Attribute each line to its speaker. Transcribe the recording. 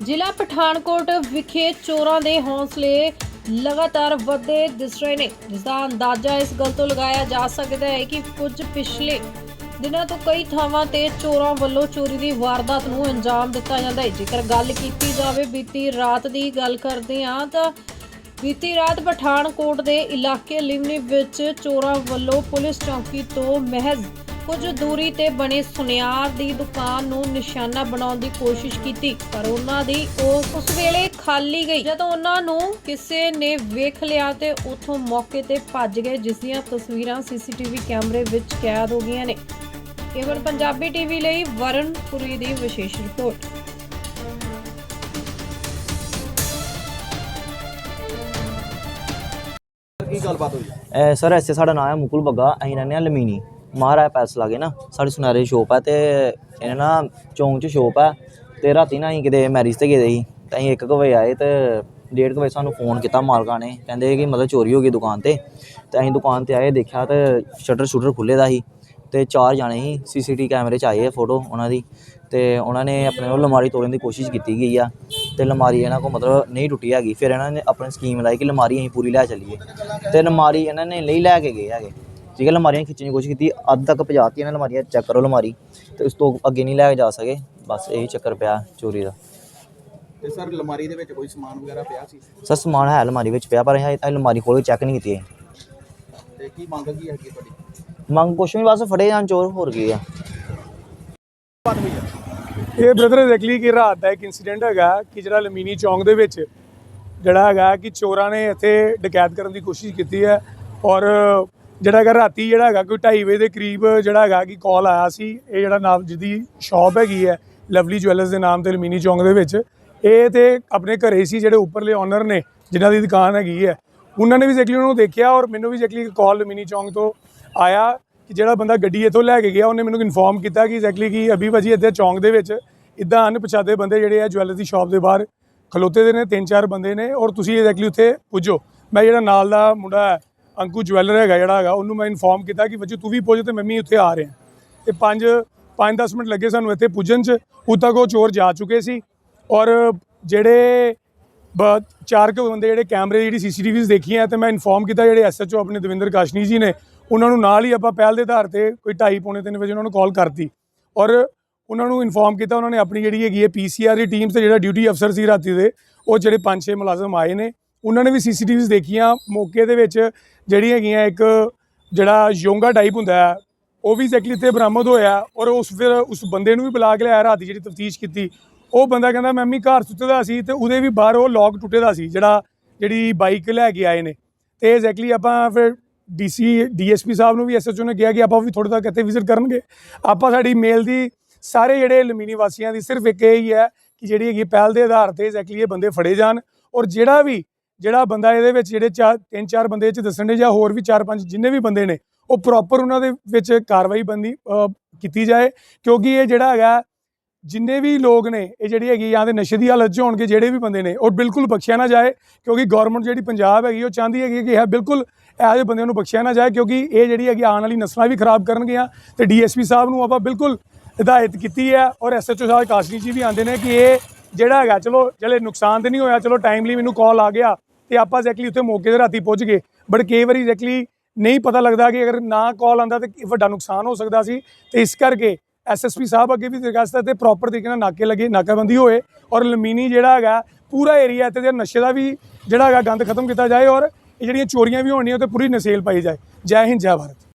Speaker 1: ਜ਼ਿਲ੍ਹਾ ਪਠਾਨਕੋਟ ਵਿਖੇ ਚੋਰਾਂ ਦੇ ਹੌਸਲੇ ਲਗਾਤਾਰ ਵਧੇ ਦਿਸ ਰਹੇ ਨੇ। ਜਿਸ ਦਾ ਅੰਦਾਜ਼ਾ ਇਸ ਗੱਲ ਤੋਂ ਲਗਾਇਆ ਜਾ ਸਕਦਾ ਹੈ ਕਿ ਕੁਝ ਪਿਛਲੇ ਦਿਨਾਂ ਤੋਂ ਕਈ ਥਾਵਾਂ ਤੇ ਚੋਰਾਂ ਵੱਲੋਂ ਚੋਰੀ ਦੀ ਵਾਰਦਾਤ ਨੂੰ ਅੰਜਾਮ ਦਿੱਤਾ ਜਾਂਦਾ ਹੈ। ਜੇਕਰ ਗੱਲ ਕੀਤੀ ਜਾਵੇ ਬੀਤੀ ਰਾਤ ਦੀ ਗੱਲ ਕਰਦੇ ਹਾਂ ਤਾਂ ਬੀਤੀ ਰਾਤ ਪਠਾਨਕੋਟ ਦੇ ਇਲਾਕੇ ਲਿਮਨੀ ਵਿੱਚ ਚੋਰਾਂ ਵੱਲੋਂ ਪੁਲਿਸ ਚੌਕੀ ਤੋਂ ਮਹਿਜ਼ ਕੁਝ ਦੂਰੀ ਤੇ ਬਣੇ ਸੁਨਿਆਰ ਦੀ ਦੁਕਾਨ ਨੂੰ ਨਿਸ਼ਾਨਾ ਬਣਾਉਣ ਦੀ ਕੋਸ਼ਿਸ਼ ਕੀਤੀ ਪਰ ਉਹਨਾਂ ਦੀ ਉਹ ਉਸ ਵੇਲੇ ਖਾਲੀ ਗਈ। ਜਦੋਂ ਉਹਨਾਂ ਨੂੰ ਕਿਸੇ ਨੇ ਵੇਖ ਲਿਆ ਤੇ ਉੱਥੋਂ ਮੌਕੇ ਤੇ ਭੱਜ ਗਏ ਜਿਸ ਦੀਆਂ ਤਸਵੀਰਾਂ ਸੀਸੀਟੀਵੀ ਕੈਮਰੇ ਵਿੱਚ ਕੈਦ ਹੋ ਗਈਆਂ ਨੇ। ਕੇਵਲ ਪੰਜਾਬੀ ਟੀਵੀ ਲਈ ਵਰਨ ਪੁਰੀ ਦੀ ਵਿਸ਼ੇਸ਼ ਰਿਪੋਰਟ।
Speaker 2: ਕੀ ਗੱਲਬਾਤ ਹੋਈ?
Speaker 3: ਐ ਸਰ ਐਸੇ ਸਾਡਾ ਨਾਮ ਹੈ ਮੁਕੁਲ ਬੱਗਾ ਅਸੀਂ ਰਹਿੰਦੇ ਹਾਂ ਲਮੀਨੀ। ਮਹਾਰਾਜ ਪੈਸ ਲਾਗੇ ਨਾ, ਸਾਡੀ ਸੁਨਾਰੇ ਸ਼ੋਪ ਹੈ ਤੇ ਇਹਨਾਂ ਨਾ ਚੌਂਕ 'ਚ ਸ਼ੋਪ ਹੈ ਤੇ ਰਾਤੀ ਨਾ ਅਸੀਂ ਕਿਤੇ ਮੈਰਿਜ ਤੇ ਗਏ ਸੀ, ਤੇ ਅਸੀਂ 1 ਵਜੇ ਆਏ ਤੇ 1:30 ਵਜੇ ਸਾਨੂੰ ਫੋਨ ਕੀਤਾ ਮਾਲਕਾਂ ਨੇ, ਕਹਿੰਦੇ ਕਿ ਮਤਲਬ ਚੋਰੀ ਹੋ ਗਈ ਦੁਕਾਨ ਤੇ ਤੇ ਅਸੀਂ ਦੁਕਾਨ ਤੇ ਆਏ, ਦੇਖਿਆ ਤੇ ਸ਼ਟਰ ਸ਼ੂਟਰ ਖੁੱਲੇ ਦਾ ਸੀ ਤੇ ਚਾਰ ਜਾਣੇ ਸੀ ਸੀਸੀਟੀ ਕੈਮਰੇ 'ਚ ਆਏ ਆ ਫੋਟੋ ਉਹਨਾਂ ਦੀ, ਤੇ ਉਹਨਾਂ ਨੇ ਆਪਣੇ ਉਹ ਲਮਾਰੀ ਤੋੜਨ ਦੀ ਕੋਸ਼ਿਸ਼ ਕੀਤੀ ਗਈ ਆ, ਤੇ ਲਮਾਰੀ ਇਹਨਾਂ ਕੋਲ ਮਤਲਬ ਨਹੀਂ ਟੁੱਟੀ ਹੈਗੀ, ਫਿਰ ਇਹਨਾਂ ਨੇ ਆਪਣੀ ਸਕੀਮ ਲਾਈ ਕਿ ਲਮਾਰੀ ਅਸੀਂ ਪੂਰੀ ਲੈ ਚੱਲੀਏ, ਤੇ ਲਮਾਰੀ ਇਹਨਾਂ ਨੇ ਲਈ ਲੈ ਕੇ ਗਏ ਹੈਗੇ। ਠੀਕ ਹੈ ਲਮਾਰੀਆਂ ਖਿੱਚਣ ਦੀ ਕੋਸ਼ਿਸ਼ ਕੀਤੀ ਅੱਧ ਤੱਕ ਪਹੁੰਚਾਤੀ ਇਹਨਾਂ ਲਮਾਰੀਆਂ ਚੈੱਕ ਕਰੋ ਲਮਾਰੀ ਤੇ ਉਸ ਤੋਂ ਅੱਗੇ ਨਹੀਂ ਲੈ ਕੇ ਜਾ ਸਕੇ ਬਸ ਇਹੀ ਚੱਕਰ ਪਿਆ ਚੋਰੀ ਦਾ।
Speaker 2: ਤੇ ਸਰ ਅਲਮਾਰੀ ਦੇ ਵਿੱਚ ਕੋਈ ਸਮਾਨ ਵਗੈਰਾ ਪਿਆ ਸੀ?
Speaker 3: ਸਰ ਸਮਾਨ ਹੈ ਅਲਮਾਰੀ ਵਿੱਚ ਪਿਆ ਪਰ ਇਹ ਅਲਮਾਰੀ ਖੋਲ ਕੇ ਚੈੱਕ ਨਹੀਂ ਕੀਤੀ
Speaker 2: ਤੇ ਕੀ ਮੰਗ ਕੀ ਹੈਗੀ ਤੁਹਾਡੀ?
Speaker 3: ਮੰਗ ਕੁਛ ਵੀ ਬਸ ਫੜੇ ਜਾਣ ਚੋਰ ਹੋਰ ਕੀ ਆ।
Speaker 4: ਇਹ ਬ੍ਰਦਰ ਐਗਜ਼ੈਕਟਲੀ ਕਿ ਰਾਤ ਦਾ ਇੱਕ ਇਨਸੀਡੈਂਟ ਹੈਗਾ ਕਿ ਜਿਹੜਾ ਲਮੀਨੀ ਚੌਂਕ ਦੇ ਵਿੱਚ ਜਿਹੜਾ ਹੈਗਾ ਕਿ ਚੋਰਾਂ ਨੇ ਇੱਥੇ ਡਕੈਤ ਕਰਨ ਦੀ ਕੋਸ਼ਿਸ਼ ਕੀਤੀ ਹੈ ਔਰ ਜਿਹੜਾ ਹੈਗਾ ਰਾਤੀ ਜਿਹੜਾ ਹੈਗਾ ਕੋਈ 2:30 ਵਜੇ ਦੇ ਕਰੀਬ ਜਿਹੜਾ ਹੈਗਾ ਕਿ ਕਾਲ ਆਇਆ ਸੀ, ਇਹ ਜਿਹੜਾ ਨਾਮ ਜਿਹਦੀ ਸ਼ਾਪ ਹੈਗੀ ਹੈ ਲਵਲੀ ਜੁਐਲਰਸ ਦੇ ਨਾਮ ਤੇ ਲਮੀਨੀ ਚੌਂਕ ਦੇ ਵਿੱਚ, ਇਹ ਤੇ ਆਪਣੇ ਘਰੇ ਸੀ ਜਿਹੜੇ ਉੱਪਰਲੇ ਓਨਰ ਨੇ, ਜਿਨ੍ਹਾਂ ਦੀ ਦੁਕਾਨ ਹੈਗੀ ਹੈ। ਉਹਨਾਂ ਨੇ ਵੀ ਐਗਜ਼ੈਕਟਲੀ ਉਹਨਾਂ ਨੂੰ ਦੇਖਿਆ ਔਰ ਮੈਨੂੰ ਵੀ ਐਗਜ਼ੈਕਟਲੀ ਇੱਕ ਕਾਲ ਲਮੀਨੀ ਚੌਂਕ ਤੋਂ ਆਇਆ ਕਿ ਜਿਹੜਾ ਬੰਦਾ ਗੱਡੀ ਇੱਥੋਂ ਲੈ ਕੇ ਗਿਆ, ਉਹਨੇ ਮੈਨੂੰ ਇਨਫੋਰਮ ਕੀਤਾ ਕਿ ਐਗਜ਼ੈਕਟਲੀ ਕਿ ਅਭੀ ਭਾਜੀ ਇੱਥੇ ਚੌਂਕ ਦੇ ਵਿੱਚ ਇਦਾਂ ਅਣਪਛਾਤੇ ਬੰਦੇ ਜਿਹੜੇ ਆ ਜੁਐਲਰ ਦੀ ਸ਼ਾਪ ਦੇ ਬਾਹਰ ਖਲੋਤੇ ਦੇ ਨੇ, ਤਿੰਨ ਚਾਰ ਬੰਦੇ ਨੇ ਔਰ ਤੁਸੀਂ ਐਗਜ਼ੈਕਟਲੀ ਉੱਥੇ ਪੁੱਜੋ। ਮੈਂ ਜਿਹੜਾ ਨਾਲ ਦਾ ਮੁੰਡਾ ਹੈ ਅੰਕੂ ਜੁਐਲਰ ਹੈਗਾ ਜਿਹੜਾ ਹੈਗਾ, ਉਹਨੂੰ ਮੈਂ ਇਨਫੋਰਮ ਕੀਤਾ ਕਿ ਬੱਚੇ ਤੂੰ ਵੀ ਪੁੱਜ ਤੇ ਮੈਂ ਵੀ ਉੱਥੇ ਆ ਰਿਹਾ ਤੇ 5 5-10 ਮਿੰਟ ਲੱਗੇ ਸਾਨੂੰ ਇੱਥੇ ਪੁੱਜਣ 'ਚ। ਉਦੋਂ ਤੱਕ ਉਹ ਚੋਰ ਜਾ ਚੁੱਕੇ ਸੀ। ਔਰ ਜਿਹੜੇ ਬ- ਚਾਰ ਕੁ ਬੰਦੇ ਜਿਹੜੇ ਕੈਮਰੇ ਜਿਹੜੀ ਸੀਸੀਟੀਵੀਜ਼ ਦੇਖੀਆਂ ਤੇ ਮੈਂ ਇਨਫੋਰਮ ਕੀਤਾ, ਜਿਹੜੇ ਐਸਐਚਓ ਆਪਣੇ ਦਵਿੰਦਰ ਕਾਸ਼ਨੀ ਜੀ ਨੇ, ਉਹਨਾਂ ਨੂੰ ਨਾਲ ਹੀ ਆਪਾਂ ਪਹਿਲ ਦੇ ਆਧਾਰ ਤੇ ਕੋਈ 2:30 ਪੌਣੇ 3 ਵਜੇ ਉਹਨਾਂ ਨੂੰ ਕਾਲ ਕਰਤੀ। ਔਰ ਉਹਨਾਂ ਨੂੰ ਇਨਫੋਰਮ ਕੀਤਾ, ਉਹਨਾਂ ਨੇ ਆਪਣੀ ਜਿਹੜੀ ਹੈਗੀ ਹੈ ਪੀਸੀਆਰ ਦੀ ਟੀਮ ਤੇ ਜਿਹੜਾ ਡਿਊਟੀ ਅਫਸਰ ਸੀ ਰਾਤੀ ਦੇ, ਉਹ ਜਿਹੜੇ 5-6 ਮੁਲਾਜ਼ਮ ਆਏ ਨੇ। ਉਹਨਾਂ ਨੇ ਵੀ ਸੀਸੀਟੀਵੀਜ਼ ਦੇਖੀਆਂ। ਮੌਕੇ ਦੇ ਵਿੱਚ ਜਿਹੜੀ ਹੈਗੀਆਂ ਇੱਕ ਜਿਹੜਾ ਯੋਂਗਾ ਟਾਈਪ ਹੁੰਦਾ ਹੈ, ਉਹ ਵੀ ਐਗਜ਼ੈਕਟਲੀ ਇੱਥੇ ਬਰਾਮਦ ਹੋਇਆ ਔਰ ਉਸ ਫਿਰ ਉਸ ਬੰਦੇ ਨੂੰ ਵੀ ਬੁਲਾ ਕੇ ਲਿਆਇਆ ਦੀ ਜਿਹੜੀ ਤਫਤੀਸ਼ ਕੀਤੀ। ਉਹ ਬੰਦਾ ਕਹਿੰਦਾ, ਮੈਂ ਵੀ ਘਰ ਸੁੱਤੇ ਦਾ ਸੀ ਤੇ ਉਹਦੇ ਵੀ ਬਾਹਰ ਉਹ ਲੌਕ ਟੁੱਟੇ ਦਾ ਸੀ, ਜਿਹੜਾ ਜਿਹੜੀ ਬਾਈਕ ਲੈ ਕੇ ਆਏ ਨੇ। ਤੇ ਐਗਜ਼ੈਕਟਲੀ ਆਪਾਂ ਫਿਰ ਡੀਸੀ ਡੀਐਸਪੀ ਸਾਹਿਬ ਨੂੰ ਵੀ ਐਸਐਚਓ ਨੇ ਕਿਹਾ ਕਿ ਆਪਾਂ ਵੀ ਥੋੜੇ ਤੱਕ ਇੱਥੇ ਵਿਜ਼ਿਟ ਕਰਨਗੇ। ਆਪਾਂ ਸਾਡੀ ਮੇਲ ਦੀ ਸਾਰੇ ਜਿਹੜੇ ਲਮੀਨੀ ਵਾਸੀਆਂ ਦੀ ਸਿਰਫ ਇੱਕ ਇਹ ਹੀ ਹੈ ਕਿ ਜਿਹੜੀ ਹੈਗੀ ਪਹਿਲ ਦੇ ਆਧਾਰ ਤੇ ਐਗਜ਼ੈਕਟਲੀ ਇਹ ਬੰਦੇ ਫੜੇ ਜਾਣ ਔਰ ਜਿਹੜਾ ਵੀ ਜਿਹੜਾ ਬੰਦਾ ਇਹਦੇ ਵਿੱਚ ਜਿਹੜੇ ਚਾਰ, ਤਿੰਨ ਚਾਰ ਬੰਦੇ ਚ ਦੱਸਣ ਦੇ ਜਾਂ ਹੋਰ ਵੀ ਚਾਰ ਪੰਜ ਜਿੰਨੇ ਵੀ ਬੰਦੇ ਨੇ, ਉਹ ਪ੍ਰੋਪਰ ਉਹਨਾਂ ਦੇ ਵਿੱਚ ਕਾਰਵਾਈ ਬੰਦੀ ਕੀਤੀ ਜਾਏ। ਕਿਉਂਕਿ ਇਹ ਜਿਹੜਾ ਹੈਗਾ, ਜਿੰਨੇ ਵੀ ਲੋਕ ਨੇ, ਇਹ ਜਿਹੜੀ ਹੈਗੀ ਜਾਂ ਤੇ ਨਸ਼ੇ ਦੀ ਹਾਲਤ 'ਚ ਹੋਣਗੇ ਜਿਹੜੇ ਵੀ ਬੰਦੇ ਨੇ, ਉਹ ਬਿਲਕੁਲ ਬਖਸ਼ਿਆ ਨਾ ਜਾਏ। ਕਿਉਂਕਿ ਗਵਰਨਮੈਂਟ ਜਿਹੜੀ ਪੰਜਾਬ ਹੈਗੀ, ਉਹ ਚਾਹੁੰਦੀ ਹੈਗੀ ਕਿ ਇਹ ਬਿਲਕੁਲ ਇਹੋ ਜਿਹੇ ਬੰਦਿਆਂ ਨੂੰ ਬਖਸ਼ਿਆ ਨਾ ਜਾਏ। ਕਿਉਂਕਿ ਇਹ ਜਿਹੜੀ ਹੈਗੀ ਆਉਣ ਵਾਲੀ ਨਸਲਾਂ ਵੀ ਖਰਾਬ ਕਰਨਗੀਆਂ ਤੇ ਡੀਐਸਪੀ ਸਾਹਿਬ ਨੂੰ ਆਪਾਂ ਬਿਲਕੁਲ ਹਦਾਇਤ ਕੀਤੀ ਹੈ ਔਰ ਐਸਐਚਓ ਸਾਹਿਬ ਕਾਸ਼ਨੀ ਜੀ ਵੀ ਆਂਦੇ ਨੇ ਕਿ ਇਹ ਜਿਹੜਾ ਹੈਗਾ, ਚਲੋ, ਚਲੇ ਨੁਕਸਾਨ ਤੇ ਨਹੀਂ ਹੋਇਆ, ਚਲੋ ਟਾਈਮਲੀ ਮੈਨੂੰ ਕਾਲ ਆ ਗਿਆ। ਤੇ ਆਪਾਂ ਐਗਜ਼ੈਕਟਲੀ ਉੱਥੇ ਮੌਕੇ ਤੇ ਰਾਤੀ ਪਹੁੰਚ ਗਏ। ਬਟ ਕਈ ਵਾਰੀ ਐਗਜ਼ੈਕਟਲੀ ਨਹੀਂ ਪਤਾ ਲੱਗਦਾ ਕਿ ਅਗਰ ਨਾ ਕਾਲ ਆਂਦਾ ਤੇ ਵੱਡਾ ਨੁਕਸਾਨ ਹੋ ਸਕਦਾ ਸੀ। ਤੇ ਇਸ ਕਰਕੇ ਐਸਐਸਪੀ ਸਾਹਿਬ ਅੱਗੇ ਵੀ ਦਰਖਾਸਤ ਹੈ ਤੇ ਪ੍ਰੋਪਰ ਤਰੀਕੇ ਨਾਲ ਨਾਕੇ ਲੱਗੇ, ਨਾਕਾਬੰਦੀ ਹੋਏ ਔਰ ਲਮੀਨੀ ਜਿਹੜਾ ਹੈਗਾ, ਪੂਰਾ ਏਰੀਆ ਇੱਥੇ ਦੇ ਨਸ਼ੇ ਦਾ ਵੀ ਜਿਹੜਾ ਹੈਗਾ ਗੰਦ ਖਤਮ ਕੀਤਾ ਜਾਏ ਔਰ ਇਹ ਜਿਹੜੀਆਂ ਚੋਰੀਆਂ ਵੀ ਹੋਣੀਆਂ ਤੇ ਪੂਰੀ ਨਸੇਲ ਪਾਈ ਜਾਏ। ਜੈ ਹਿੰਦ, ਜੈ ਭਾਰਤ।